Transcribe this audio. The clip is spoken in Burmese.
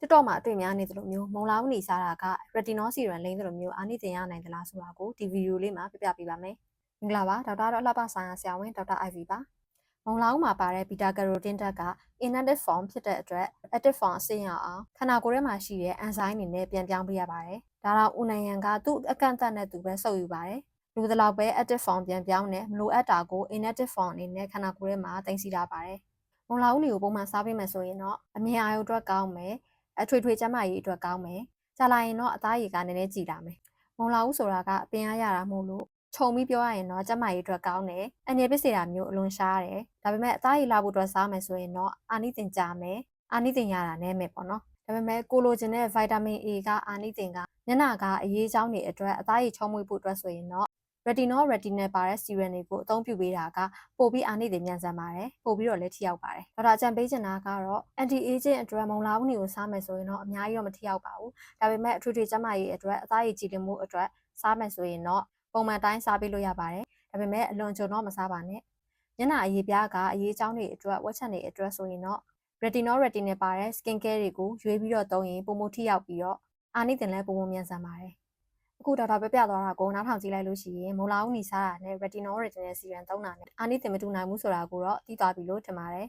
TikTok မှာအတွေ့များနေသလိုမျိုးမုံလာဦးနေစားတာက retinol serum လိမ့်သလိုမျိုးအာနိသင်ရနိုင်သလားဆိုတာကိုဒီဗီဒီယိုလေးမှာပြပြပေးပါမယ်။မင်္ဂလာပါဒေါက်တာတော့အလှပဆိုင်ရာဆရာဝန်ဒေါက်တာ IV ပါ။မုံလာဦးမှာပါတဲ့ beta carotene ဓာတ်က inactive form ဖြစ်တဲ့အတွက် active form အဆင့်ရအောင်ခန္ဓာကိုယ်ထဲမှာရှိတဲ့ enzyme တွေနဲ့ပြန်ပြောင်းပေးရပါတယ်။ဒါတော့ဦးနိုင်ရန်ကသူ့အကန့်အသတ်နဲ့သူပဲစုပ်ယူပါတယ်။လူတစ်လောက်ပဲ active form ပြန်ပြောင်းတယ်မလိုအပ်တာကို inactive form အနေနဲ့ခန္ဓာကိုယ်ထဲမှာတင်စီထားပါတယ်။မုံလာဦးတွေကိုပုံမှန်စားပေးမယ်ဆိုရင်တော့အမြင်အာရုံအတွက်ကောင်းမယ်။ အထွေထွေကျန်းမာရေးအတွက်ကောင်းမယ်။ကြာလာရင်တော့အသားရည်ကနည်းနည်းကြည်လာမယ်။မုံလာဦးဆိုတာကအပင်အားရတာမို့လို့ခြုံပြီးပြောရရင်တော့ကျန်းမာရေးအတွက်ကောင်းတယ်။အနေပစ္စည်းတာမျိုးအလွန်ရှားတယ်။ဒါပေမဲ့အသားရည်လာဖို့အတွက်စားမယ်ဆိုရင်တော့အာနိသင်ကြမယ်။အာနိသင်ရတာနည်းမယ်ပေါ့နော်။ဒါပေမဲ့ကိုလိုချင်တဲ့ vitamin A ကအာနိသင်ကမျက်နှာကအရေးချောင်းတွေအတွက်အသားရည်ချုံးမွေးဖို့အတွက်ဆိုရင်တော့ retinol retinol ပါတဲ့ serum တွေကိုအသုံးပြုပေးတာကပိုပြီးအာနိသင်မြန်ဆန်ပါတယ်ပိုပြီးတော့လည်းထိရောက်ပါတယ်ဒေါက်တာအကြံပေးချင်တာကတော့ anti aging အတွက်မုံလာဦးနေကိုစားမယ်ဆိုရင်တော့အများကြီးတော့မထိရောက်ပါဘူးဒါပေမဲ့အထွေထွေကျန်းမာရေးအတွက်အသားရည်ကြည်လင်မှုအတွက်စားမယ်ဆိုရင်တော့ပုံမှန်တိုင်းစားပေးလို့ရပါတယ်ဒါပေမဲ့အလွန်ကြုံတော့မစားပါနဲ့ညနာအရေးပြားကအရေးအကြောင်းတွေအတွက်ဝက်ချက်တွေအတွက်ဆိုရင်တော့ retinol retinol ပါတဲ့ skin care တွေကိုရွေးပြီးတော့သုံးရင်ပုံမထိရောက်ပြီးတော့အာနိသင်လည်းပုံမမြန်ဆန်ပါတယ် အခုဒေါက်တာပြပြသွားတာကိုနားထောင်ကြည့်လိုက်လို့ရှိရင်မိုလာဦးနီစားတာနဲ့ retinol retinol serum သုံးတာနဲ့အာနိသင်မတူနိုင်ဘူးဆိုတာကိုတော့သိသွားပြီလို့ထင်ပါတယ်